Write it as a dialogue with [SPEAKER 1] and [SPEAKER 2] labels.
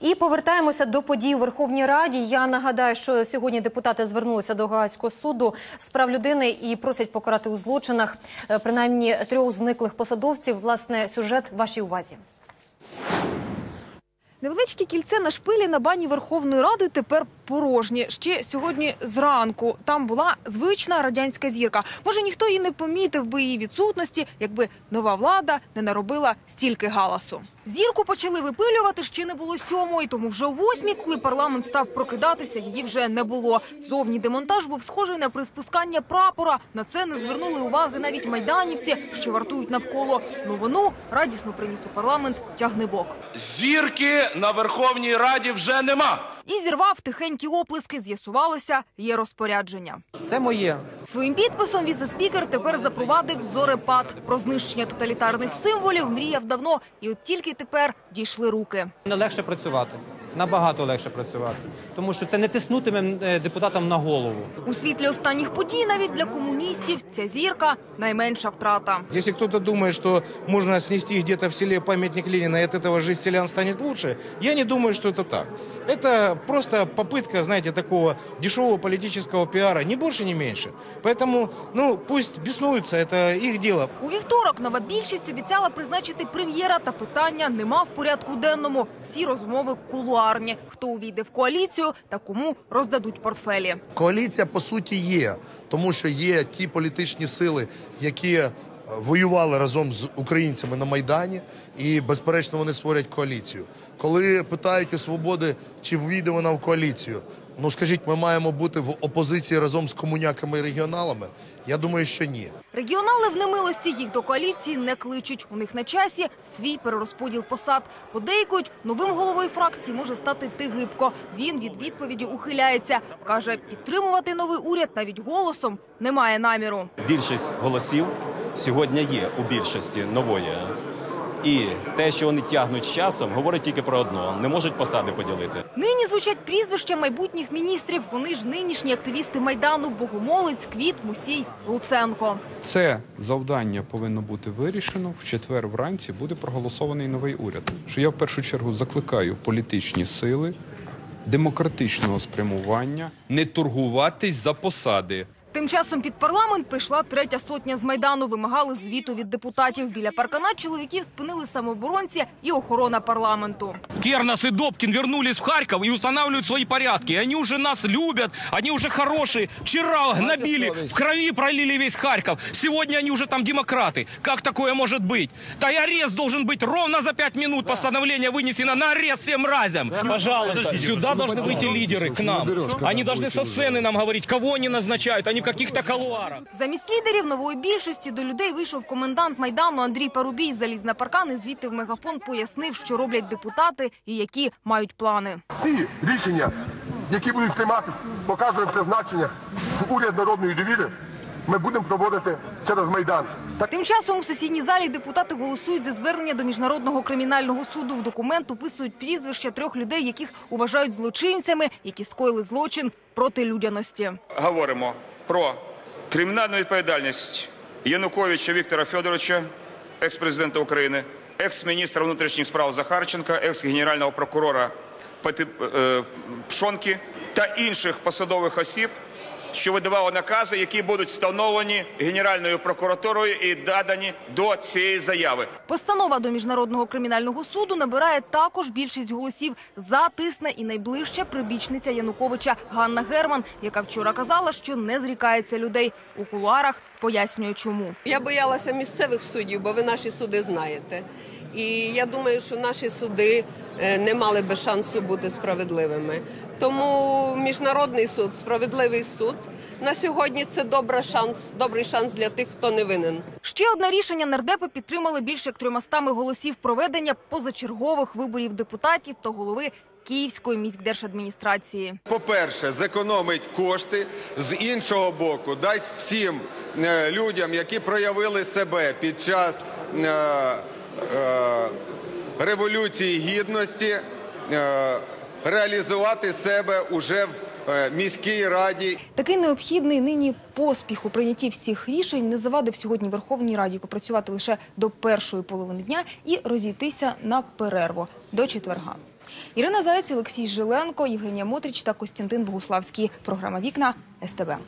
[SPEAKER 1] І повертаємося до подій у Верховній Раді. Я нагадаю, що сьогодні депутати звернулися до Гаазького суду з прав людини і просять покарати у злочинах е, принаймні трьох зниклих посадовців. Власне, сюжет вашій увазі.
[SPEAKER 2] Невеличке кільце на шпилі на бані Верховної Ради тепер порожнє. Ще сьогодні зранку там була звична радянська зірка. Може, ніхто її не помітив би її відсутності, якби нова влада не наробила стільки галасу. Зірку почали випилювати ще не було сьомої, тому вже о восьмій, коли парламент став прокидатися, її вже не було. Зовні демонтаж був схожий на приспускання прапора. На це не звернули уваги навіть майданівці, що вартують навколо. Новину радісно приніс у парламент тягнебок.
[SPEAKER 3] Зірки на Верховній Раді вже нема
[SPEAKER 2] І зірвав тихенькі оплески. З'ясувалося, є розпорядження.
[SPEAKER 4] Це моє.
[SPEAKER 2] Своїм підписом віце-спікер тепер запровадив зорепад. Про знищення тоталітарних символів мріяв давно, і от тільки тепер дійшли руки.
[SPEAKER 4] Не легше працювати. Набагато легше працювати. Тому що це не тиснутиме е, депутатам на голову.
[SPEAKER 2] У світлі останніх подій навіть для комуністів ця зірка найменша втрата.
[SPEAKER 5] Если кто-то думает, что можно снести где-то в селе памятник Ленина, и от этого жизнь селян станет лучше, я не думаю, что это так. Это просто попытка, знаете, такого дешевого политического пиара, ни больше, ни меньше. Поэтому, ну, пусть беснуются, это их дело.
[SPEAKER 2] У вівторок нова більшість обіцяла призначити прем'єра, та питання нема в порядку денному. Всі розмови кулуарні. Хто увійде в коаліцію та кому роздадуть портфелі.
[SPEAKER 6] Коаліція по суті є, тому що є ті політичні сили, які е, воювали разом з українцями на майдані, і безперечно вони створять коаліцію. Коли питають у свободи, чи війде вона в коаліцію. Ну скажіть, ми маємо бути в опозиції разом з комуняками і регіоналами? Я думаю, що ні.
[SPEAKER 2] Регіонали в немилості їх до коаліції не кличуть. У них на часі свій перерозподіл посад. Подейкують, новим головою фракції може стати Тигибко. Він від відповіді ухиляється. Каже, підтримувати новий уряд навіть голосом немає наміру.
[SPEAKER 7] більшість голосів сьогодні є у більшості нової. І те, що вони тягнуть з часом, говорить тільки про одно: не можуть посади поділити.
[SPEAKER 2] Нині звучать прізвища майбутніх міністрів. Вони ж нинішні активісти Майдану Богомолець, Квіт, Мусій, Луценко.
[SPEAKER 8] Це завдання повинно бути вирішено. В четвер вранці буде проголосований новий уряд. Що я в першу чергу закликаю політичні сили демократичного спрямування не торгуватись за посади.
[SPEAKER 2] Тим часом під парламент прийшла третя сотня з Майдану. Вимагали звіту від депутатів. Біля паркана чоловіків спинили самооборонці і охорона парламенту.
[SPEAKER 9] Кернас и Добкин вернулись в Харьков и устанавливают свои порядки. Они уже нас любят, они уже хорошие. Вчера гнобили, в крови пролили весь Харьков. Сегодня они уже там демократы. Как такое может быть? Да и арест должен быть ровно за пять минут. Постановление вынесено на арест всем мразям. Пожалуйста, сюда должны выйти лидеры к нам. Они должны со сцены нам говорить, кого они назначают, а Не в каких-то колуарах.
[SPEAKER 2] Замість лідерів нової більшості до людей вийшов комендант Майдану Андрій Парубій. Заліз на паркан і звідти в мегафон пояснив, що роблять депутати і які мають плани.
[SPEAKER 10] всі рішення, які будуть прийматися по кадрове призначення в уряд народної довіри, ми будемо проводити через Майдан.
[SPEAKER 2] Тим часом у сесійній залі депутати голосують за звернення до міжнародного кримінального суду. В документ описують прізвища трьох людей, яких вважають злочинцями, які скоїли злочин проти людяності.
[SPEAKER 11] говоримо про кримінальну відповідальність Януковича Віктора Федоровича, екс-президента України, екс-міністра внутрішніх справ Захарченка, екс-генерального прокурора е, Пшонки та інших посадових осіб, що видавали накази, які будуть встановлені Генеральною прокуратурою і надані до цієї заяви.
[SPEAKER 2] Постанова до міжнародного кримінального суду набирає також більшість голосів. За тисне і найближча прибічниця Януковича Ганна Герман, яка вчора казала, що не зрікається людей у кулуарах. Пояснює, чому.
[SPEAKER 12] Я боялася місцевих суддів, бо ви наші суди знаєте. І я думаю, що наші суди е, не мали би шансу бути справедливими. Тому міжнародний суд, справедливий суд на сьогодні це добра шанс, добрий шанс для тих, хто не винен.
[SPEAKER 2] Ще одне рішення нардепи підтримали більше як трьомастами голосів проведення позачергових виборів депутатів та голови Київської міськдержадміністрації.
[SPEAKER 13] По-перше, зекономить кошти, з іншого боку, дасть всім е, людям, які проявили себе під час е, е, Революції Гідності, е, реалізувати себе уже в е, міській раді.
[SPEAKER 2] Такий необхідний нині поспіх у прийнятті всіх рішень не завадив сьогодні Верховній Раді попрацювати лише до першої половини дня і розійтися на перерву до четверга. Ірина Заєць, Олексій Жиленко, Євгенія Мотрич та Костянтин Богуславський. Програма «Вікна» СТБ.